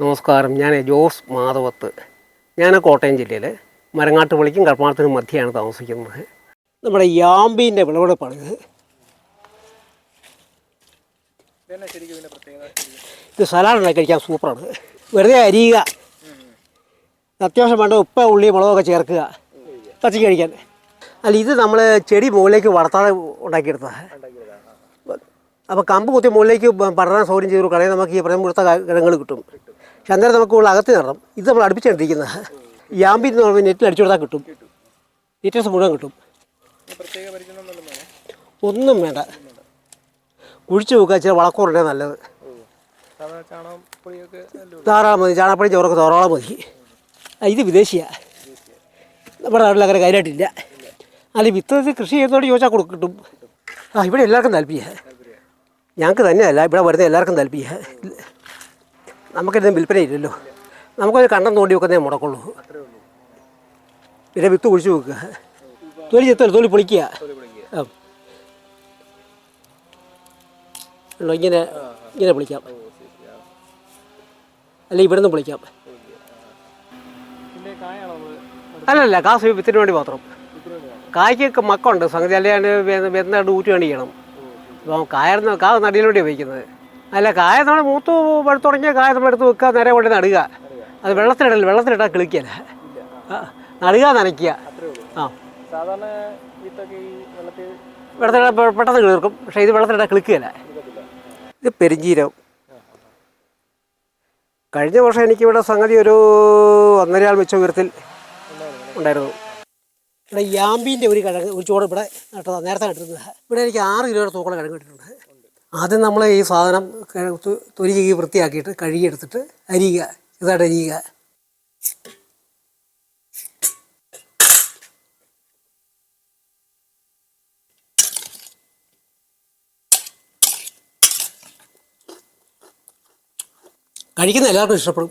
നമസ്കാരം. ഞാൻ ജോസ് മാധവത്ത്. ഞാൻ കോട്ടയം ജില്ലയിൽ മരങ്ങാട്ടുപള്ളിക്കും കർപ്പാണത്തിനും മധ്യയാണ് താമസിക്കുന്നത്. നമ്മുടെ യാമ്പീന്റെ വിളവെടുപ്പാണിത്. ഇത് സലാഡ് കഴിക്കാൻ സൂപ്പറാണ്. വെറുതെ അരിയുക. അത്യാവശ്യം വേണ്ട ഉപ്പ ഉള്ളി മുളകൊക്കെ ചേർക്കുക. പച്ചക്ക് കഴിക്കാൻ. അല്ല ഇത് നമ്മൾ ചെടി മുകളിലേക്ക് വളർത്താതെ ഉണ്ടാക്കിയെടുത്തതാണ് അപ്പോൾ കമ്പ് കുത്തി മുകളിലേക്ക് പടരാൻ സൗകര്യം ചെയ്തു കടയിൽ നമുക്ക് ഈ പ്രയം കൊടുത്ത കിഴങ്ങൾ കിട്ടും. അന്നേരം നമുക്ക് ഉള്ള അകത്ത് നടണം ഇത് നമ്മൾ അടുപ്പിച്ചെടുത്തിരിക്കുന്നത്. യാമ്പി എന്ന് പറയുമ്പോൾ നെറ്റിൽ അടിച്ചു കൊടുത്താൽ കിട്ടും. ഡീറ്റെയിൽസ് മുഴുവൻ കിട്ടും. ഒന്നും വേണ്ട. കുഴിച്ച് നോക്കുക ചില വളക്കൂറുണ്ടേ നല്ലത്. ധാരാളം മതി. ചാണകപ്പടി ചോറൊക്കെ ധാരാളം മതി. ഇത് വിദേശിയാണ് നമ്മുടെ നാട്ടിൽ അങ്ങനെ കാര്യമായിട്ടില്ല. അല്ല വിത്ത് കൃഷി ചെയ്യുന്നതോട് ചോദിച്ചാൽ കൊടുക്കും കിട്ടും. ആ ഇവിടെ എല്ലാവർക്കും താല്പര്യമാണ് ഞങ്ങൾക്ക് തന്നെയല്ല ഇവിടെ വരുന്ന എല്ലാവർക്കും താല്പര്യമാണ് നമുക്കിതും വിൽപ്പന ഇല്ലല്ലോ. നമുക്കൊരു കണ്ടം തോണ്ടി വെക്കുന്നേ മുടക്കുള്ളൂ. പിന്നെ വിത്ത് കുഴിച്ചു വെക്കുക. തൊലി ചെത്തല്ല തൊലി പൊളിക്കുക. ഇങ്ങനെ ഇങ്ങനെ പൊളിക്കാം. അല്ല ഇവിടുന്ന് പൊളിക്കാം. പിന്നെ കായാണോ അല്ലല്ല കാസ് വിത്തിന് വേണ്ടി മാത്രം. കായ്ക്ക് മക്കുണ്ട് സംഗതി അല്ലാണ്ട് വെന്താണ്ട് ഊറ്റി വേണ്ടി ചെയ്യണം. അപ്പം കായർന്ന് കാ നടിയിലൂടെയാണ് ഉപയോഗിക്കുന്നത്. അല്ല കായ നമ്മൾ മൂത്ത് പഴുത്ത് തുടങ്ങിയ കായ നമ്മൾ എടുത്ത് വെക്കുക നേരെ കൊണ്ട് നടുക. അത് വെള്ളത്തിലിടല്ല വെള്ളത്തിലിട്ടാൽ കിളിക്കല്ല നടുക നനയ്ക്കുക. ആ. വെള്ളത്തിലിട പെട്ടെന്ന് കിളിർക്കും. പക്ഷേ ഇത് വെള്ളത്തിലിട്ടാൽ കിളിക്കുകയല്ല. ഇത് പെരിഞ്ചീരം കഴിഞ്ഞ വർഷം എനിക്കിവിടെ സംഗതി ഒരു ഒന്നരയാൾ വെച്ച ഉയരത്തിൽ ഉണ്ടായിരുന്നു. ഇവിടെ യാമ്പീന്റെ ഒരു കിഴങ്ങ് ഒരു ചോട് ഇവിടെ നട്ടതാണ് നേരത്തെ നട്ടിരുന്നത്. ഇവിടെ എനിക്ക് ആറ് കിലോയുടെ തൂക്കുള്ള കിഴങ്ങ് കിട്ടിയിട്ടുണ്ട്. ആദ്യം നമ്മൾ ഈ സാധനം തൊലി വൃത്തിയാക്കിയിട്ട് കഴുകിയെടുത്തിട്ട് അരിയുക ഇതായിട്ട് അരിയുക. കഴിക്കുന്ന എല്ലാവർക്കും ഇഷ്ടപ്പെടും.